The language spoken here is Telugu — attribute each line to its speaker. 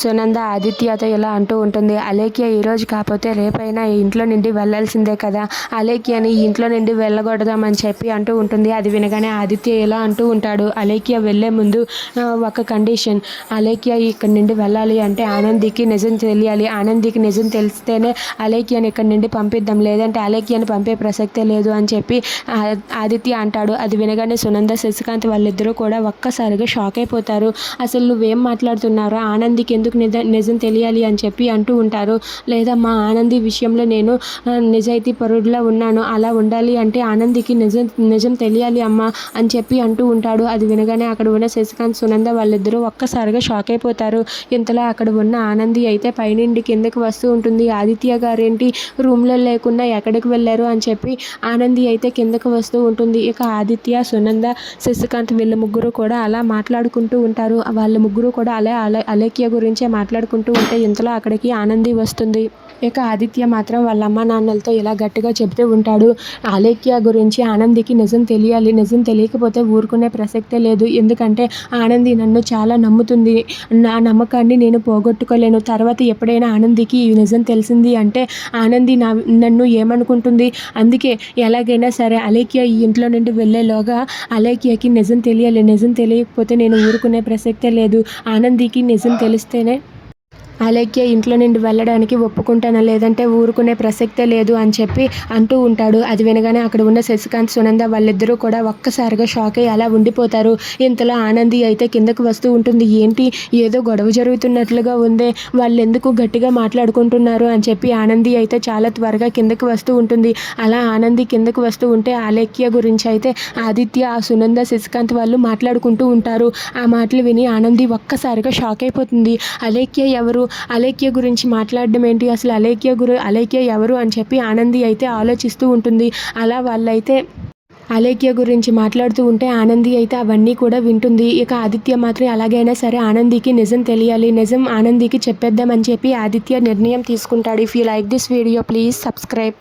Speaker 1: సునంద ఆదిత్యతో ఇలా అంటూ ఉంటుంది. అలేఖ్య ఈరోజు కాకపోతే రేపైనా ఇంట్లో నుండి వెళ్ళాల్సిందే కదా. అలేఖ్యని ఇంట్లో నుండి వెళ్ళగొడదామని చెప్పి అంటూ ఉంటుంది. అది వినగానే ఆదిత్య ఇలా అంటూ ఉంటాడు. అలేఖ్య వెళ్ళే ముందు ఒక కండిషన్. అలేఖ్య ఇక్కడి నుండి వెళ్ళాలి అంటే ఆనందికి నిజం తెలియాలి. ఆనందికి నిజం తెలిస్తేనే అలేఖ్యని ఇక్కడి నుండి పంపిద్దాం. లేదంటే అలేఖ్యని పంపే ప్రసక్తే లేదు అని చెప్పి ఆదిత్య అంటాడు. అది వినగానే సునంద శశికాంత్ వాళ్ళిద్దరూ కూడా ఒక్కసారిగా షాక్ అయిపోతారు. అసలు నువ్వేం మాట్లాడుతున్నారో ఆనందికి ఎందుకు నిజ నిజం తెలియాలి అని చెప్పి అంటూ ఉంటారు. లేదా మా ఆనంది విషయంలో నేను నిజాయితీ పరుడులా ఉన్నాను. అలా ఉండాలి అంటే ఆనందికి నిజం నిజం తెలియాలి అమ్మా అని చెప్పి అంటూ ఉంటాడు. అది వినగానే అక్కడ ఉన్న శశికాంత్ సునంద వాళ్ళిద్దరూ ఒక్కసారిగా షాక్ అయిపోతారు. ఇంతలో అక్కడ ఉన్న ఆనంది అయితే పైనుండి కిందకి వస్తూ ఉంటుంది. ఆదిత్య గారేంటి? రూమ్లో లేకుండా ఎక్కడికి వెళ్ళారు అని చెప్పి ఆనంది అయితే కిందకు వస్తూ ఉంటుంది. ఇక ఆదిత్య సునంద శశికాంత్ వీళ్ళ ముగ్గురు కూడా అలా మాట్లాడుకుంటూ ఉంటారు. వాళ్ళ ముగ్గురు కూడా అలా అలా అలేఖ్య గురించి మాట్లాడుకుంటూ ఉంటే ఇంతలో అక్కడికి ఆనంది వస్తుంది. ఇక ఆదిత్య మాత్రం వాళ్ళ అమ్మ నాన్నలతో ఇలా గట్టిగా చెప్తూ ఉంటాడు. అలేఖ్య గురించి ఆనందికి నిజం తెలియాలి. నిజం తెలియకపోతే ఊరుకునే ప్రసక్తే లేదు. ఎందుకంటే ఆనంది నన్ను చాలా నమ్ముతుంది. నా నమ్మకాన్ని నేను పోగొట్టుకోలేను. తర్వాత ఎప్పుడైనా ఆనందికి ఈ నిజం తెలిసింది అంటే ఆనంది నా నన్ను ఏమనుకుంటుంది? అందుకే ఎలాగైనా సరే అలేఖ్య ఈ ఇంట్లో నుండి వెళ్ళేలోగా అలేఖ్యకి నిజం తెలియాలి. నిజం తెలియకపోతే నేను ఊరుకునే ప్రసక్తే లేదు. ఆనందికి నిజం తెలిస్తే తెలిస్తేనే అలేఖ్య ఇంట్లో నుండి వెళ్ళడానికి ఒప్పుకుంటాను? లేదంటే ఊరుకునే ప్రసక్తే లేదు అని చెప్పి అంటూ ఉంటాడు. అది వినగానే అక్కడ ఉన్న శశికాంత్ సునంద వాళ్ళిద్దరూ కూడా ఒక్కసారిగా షాక్ అయ్యి అలా ఉండిపోతారు. ఇంతలో ఆనంది అయితే కిందకు వస్తూ ఉంటుంది. ఏంటి? ఏదో గొడవ జరుగుతున్నట్లుగా ఉందే. వాళ్ళు ఎందుకు గట్టిగా మాట్లాడుకుంటున్నారు అని చెప్పి ఆనంది అయితే చాలా త్వరగా కిందకు వస్తూ ఉంటుంది. అలా ఆనంది కిందకు వస్తూ ఉంటే అలేఖ్య గురించి అయితే ఆదిత్య ఆ సునంద శశికాంత్ వాళ్ళు మాట్లాడుకుంటూ ఉంటారు. ఆ మాటలు విని ఆనంది ఒక్కసారిగా షాక్ అయిపోతుంది. అలేఖ్య ఎవరు? అలేఖ్య గురించి మాట్లాడడం ఏంటి? అసలు అలేఖ్య గురు అలేఖ్య ఎవరు అని చెప్పి ఆనంది అయితే ఆలోచిస్తూ ఉంటుంది. అలా వాళ్ళైతే అలేఖ్య గురించి మాట్లాడుతూ ఉంటే ఆనంది అయితే అవన్నీ కూడా వింటుంది. ఇక ఆదిత్య మాత్రం ఎలాగైనా సరే ఆనందికి నిజం తెలియాలి. నిజం ఆనందికి చెప్పేద్దామని చెప్పి ఆదిత్య నిర్ణయం తీసుకుంటాడు. If you like this video please subscribe